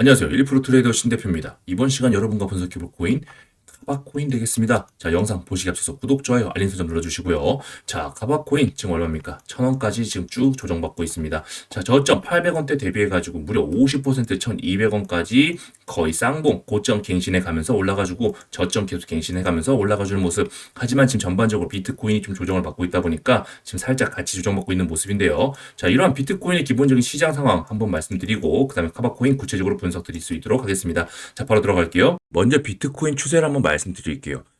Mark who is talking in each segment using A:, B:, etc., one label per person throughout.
A: 안녕하세요. 1% 트레이더 신 대표입니다. 이번 시간 여러분과 분석해볼 코인 카바코인 되겠습니다. 자, 영상 보시기 앞서서 구독, 좋아요, 알림 설정 눌러주시고요. 자, 카바코인 지금 얼마입니까? 1000원까지 지금 쭉 조정받고 있습니다. 자, 저점 800원대 대비해가지고 무려 50% 1200원까지 거의 쌍봉, 고점 갱신해 가면서 올라가지고 저점 계속 갱신해 가면서 올라가주는 모습. 하지만 지금 전반적으로 비트코인이 좀 조정을 받고 있다 보니까 지금 살짝 같이 조정받고 있는 모습인데요. 자, 이러한 비트코인의 기본적인 시장 상황 한번 말씀드리고, 그 다음에 카바코인 구체적으로 분석 드릴 수 있도록 하겠습니다. 자, 바로 들어갈게요. 먼저 비트코인 추세를 한번 말씀드릴게요.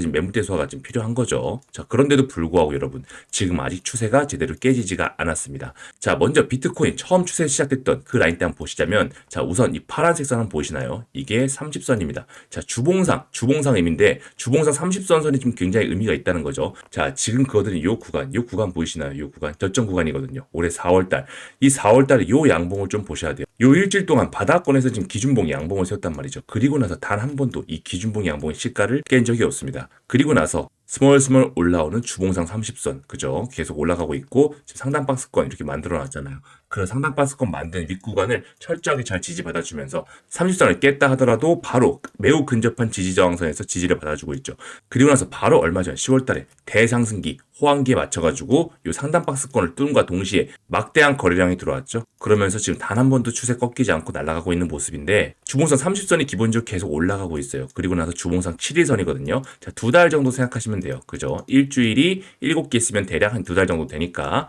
A: 지금 매물대 소화가 좀 필요한 거죠. 자, 그런데도 불구하고 여러분, 지금 아직 추세가 제대로 깨지지가 않았습니다. 자, 먼저 비트코인 처음 추세 시작됐던 그 라인 때 한번 보시자면, 자, 우선 이 파란색 선 한번 보시나요? 이게 30선입니다. 자, 주봉상, 주봉상 의미인데, 주봉상 30선 선이 좀 굉장히 의미가 있다는 거죠. 자, 지금 그거들은 요 구간, 요 구간 보이시나요? 요 구간, 저점 구간이거든요. 올해 4월달. 이 4월달에 요 양봉을 좀 보셔야 돼요. 요 일주일 동안 바닥권에서 지금 기준봉 양봉을 세웠단 말이죠. 그리고 나서 단 한 번도 이 기준봉 양봉의 시가를 깬 적이 없습니다. 그리고 나서 스멀스멀 올라오는 주봉상 30선 그죠? 계속 올라가고 있고 상단 박스권 이렇게 만들어 놨잖아요. 그런 상단 박스권 만든 윗구간을 철저하게 잘 지지받아주면서 30선을 깼다 하더라도 바로 매우 근접한 지지 저항선에서 지지를 받아주고 있죠. 그리고 나서 바로 얼마 전 10월달에 대상승기 호황기에 맞춰가지고 이 상단 박스권을 뚫음과 동시에 막대한 거래량이 들어왔죠. 그러면서 지금 단 한 번도 추세 꺾이지 않고 날아가고 있는 모습인데 주봉상 30선이 기본적으로 계속 올라가고 있어요. 그리고 나서 주봉상 7일선이거든요. 자, 두 달 정도 생각하시면 돼요. 그죠? 일주일이 7개 있으면 대략 한 두 달 정도 되니까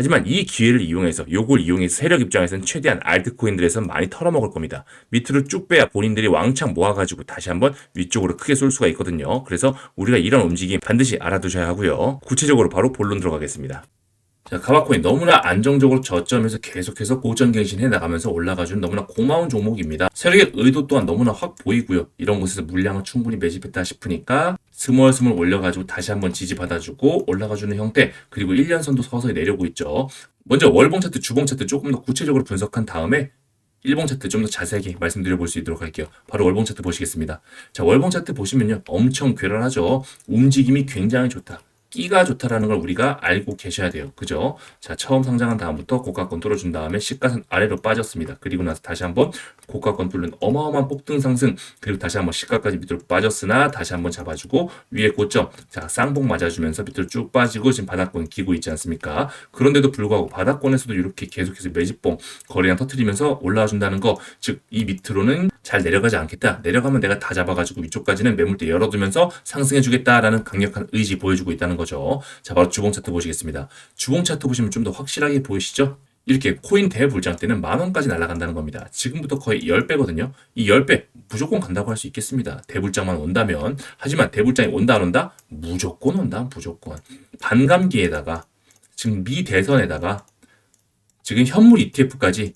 A: 하지만 이 기회를 이용해서 요걸 이용해서 세력 입장에서는 최대한 알트코인들에서 많이 털어먹을 겁니다. 밑으로 쭉 빼야 본인들이 왕창 모아가지고 다시 한번 위쪽으로 크게 쏠 수가 있거든요. 그래서 우리가 이런 움직임 반드시 알아두셔야 하고요. 구체적으로 바로 본론 들어가겠습니다. 자, 가바코인 너무나 안정적으로 저점에서 계속해서 고점 갱신해 나가면서 올라가주는 너무나 고마운 종목입니다. 세력의 의도 또한 너무나 확 보이고요. 이런 곳에서 물량을 충분히 매집했다 싶으니까 스멀스멀 올려가지고 다시 한번 지지받아주고 올라가주는 형태 그리고 1년선도 서서히 내려오고 있죠. 먼저 월봉 차트, 주봉 차트 조금 더 구체적으로 분석한 다음에 일봉 차트 좀 더 자세하게 말씀드려 볼 수 있도록 할게요. 바로 월봉 차트 보시겠습니다. 자, 월봉 차트 보시면요. 엄청 괴랄하죠. 움직임이 굉장히 좋다. 끼가 좋다라는 걸 우리가 알고 계셔야 돼요. 그죠? 자, 처음 상장한 다음부터 고가권 뚫어준 다음에 시가선 아래로 빠졌습니다. 그리고 나서 다시 한번 고가권 뚫는 어마어마한 폭등 상승, 그리고 다시 한번 시가까지 밑으로 빠졌으나 다시 한번 잡아주고 위에 고점, 자, 쌍봉 맞아주면서 밑으로 쭉 빠지고 지금 바닥권 기고 있지 않습니까? 그런데도 불구하고 바닥권에서도 이렇게 계속해서 매집봉 거래량 터트리면서 올라와 준다는 거, 즉, 이 밑으로는 잘 내려가지 않겠다. 내려가면 내가 다 잡아가지고 위쪽까지는 매물대 열어두면서 상승해주겠다라는 강력한 의지 보여주고 있다는 거죠. 자, 바로 주봉 차트 보시겠습니다. 주봉 차트 보시면 좀 더 확실하게 보이시죠? 이렇게 코인 대불장 때는 만 원까지 날아간다는 겁니다. 지금부터 거의 10배거든요. 이 10배 무조건 간다고 할 수 있겠습니다. 대불장만 온다면. 하지만 대불장이 온다 안 온다? 무조건 온다. 무조건. 반감기에다가 지금 미 대선에다가 지금 현물 ETF까지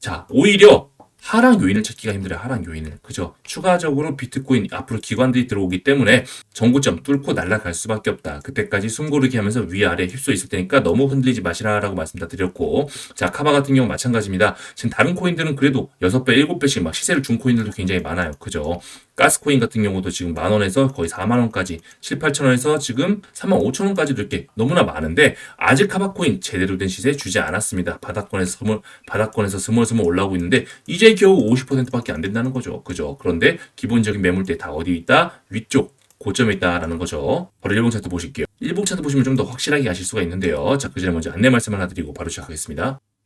A: 자, 오히려 하락 요인을 찾기가 힘들어요. 하락 요인을. 그죠? 추가적으로 비트코인 앞으로 기관들이 들어오기 때문에 정고점 뚫고 날아갈 수밖에 없다. 그때까지 숨 고르기 하면서 위아래 휩써 있을 테니까 너무 흔들리지 마시라라고 말씀 다 드렸고 자, 카바 같은 경우 마찬가지입니다. 지금 다른 코인들은 그래도 6배, 7배씩 막 시세를 준 코인들도 굉장히 많아요. 그죠? 가스코인 같은 경우도 지금 만 원에서 거의 4만 원까지 7, 8천 원에서 지금 3만 5천 원까지도 이렇게 너무나 많은데 아직 카바코인 제대로 된 시세 주지 않았습니다. 바닥권에서 스물 바닥권에서 스멀스멀 올라오고 있는데 이제 겨우 50%밖에 안 된다는 거죠. 그죠? 그런데 기본적인 매물대 다 어디 있다? 위쪽 고점에 있다라는 거죠. 바로 일봉 차트 보실게요. 일봉 차트 보시면 좀 더 확실하게 아실 수가 있는데요. 자, 그 전에 먼저 안내 말씀 하나 드리고 바로 시작하겠습니다.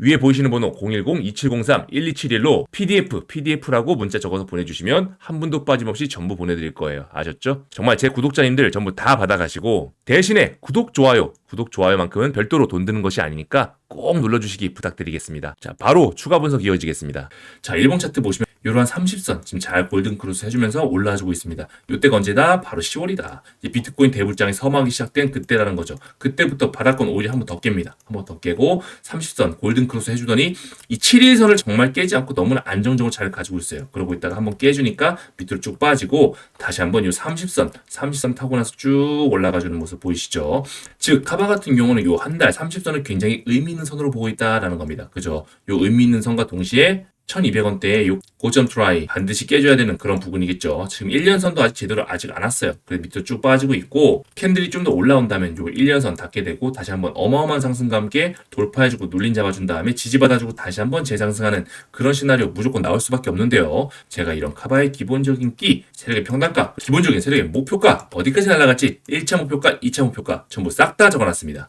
A: 위에 보이시는 번호 010-2703-1271로 PDF, PDF라고 문자 적어서 보내주시면 한 분도 빠짐없이 전부 보내드릴 거예요. 아셨죠? 정말 제 구독자님들 전부 다 받아가시고 대신에 구독, 좋아요, 구독, 좋아요만큼은 별도로 돈 드는 것이 아니니까 꼭 눌러주시기 부탁드리겠습니다. 자, 바로 추가 분석 이어지겠습니다. 자, 일봉 차트 보시면 이러한 30선 지금 잘 골든 크로스 해주면서 올라와주고 있습니다. 이때가 언제다? 바로 10월이다. 비트코인 대불장이 서막이 시작된 그때라는 거죠. 그때부터 바닥권 오히려 한 번 더 깹니다. 한 번 더 깨고 30선 골든 크로스 해주더니 이 7일선을 정말 깨지 않고 너무나 안정적으로 잘 가지고 있어요. 그러고 있다가 한번 깨주니까 밑으로 쭉 빠지고 다시 한번 이 30선, 30선 타고 나서 쭉 올라가주는 모습 보이시죠? 즉 카바 같은 경우는 요 한 달 30선을 굉장히 의미 있는 선으로 보고 있다라는 겁니다. 그죠? 요 의미 있는 선과 동시에 1200원대의 요 고점 트라이 반드시 깨줘야 되는 그런 부분이겠죠. 지금 1년선도 아직 제대로 아직 안 왔어요. 그래서 밑으로 쭉 빠지고 있고 캔들이 좀 더 올라온다면 요 1년선 닿게 되고 다시 한번 어마어마한 상승과 함께 돌파해주고 눌림 잡아준 다음에 지지받아주고 다시 한번 재상승하는 그런 시나리오 무조건 나올 수밖에 없는데요. 제가 이런 카바의 기본적인 끼, 세력의 평단가, 기본적인 세력의 목표가 어디까지 날아갈지 1차 목표가, 2차 목표가 전부 싹 다 적어놨습니다.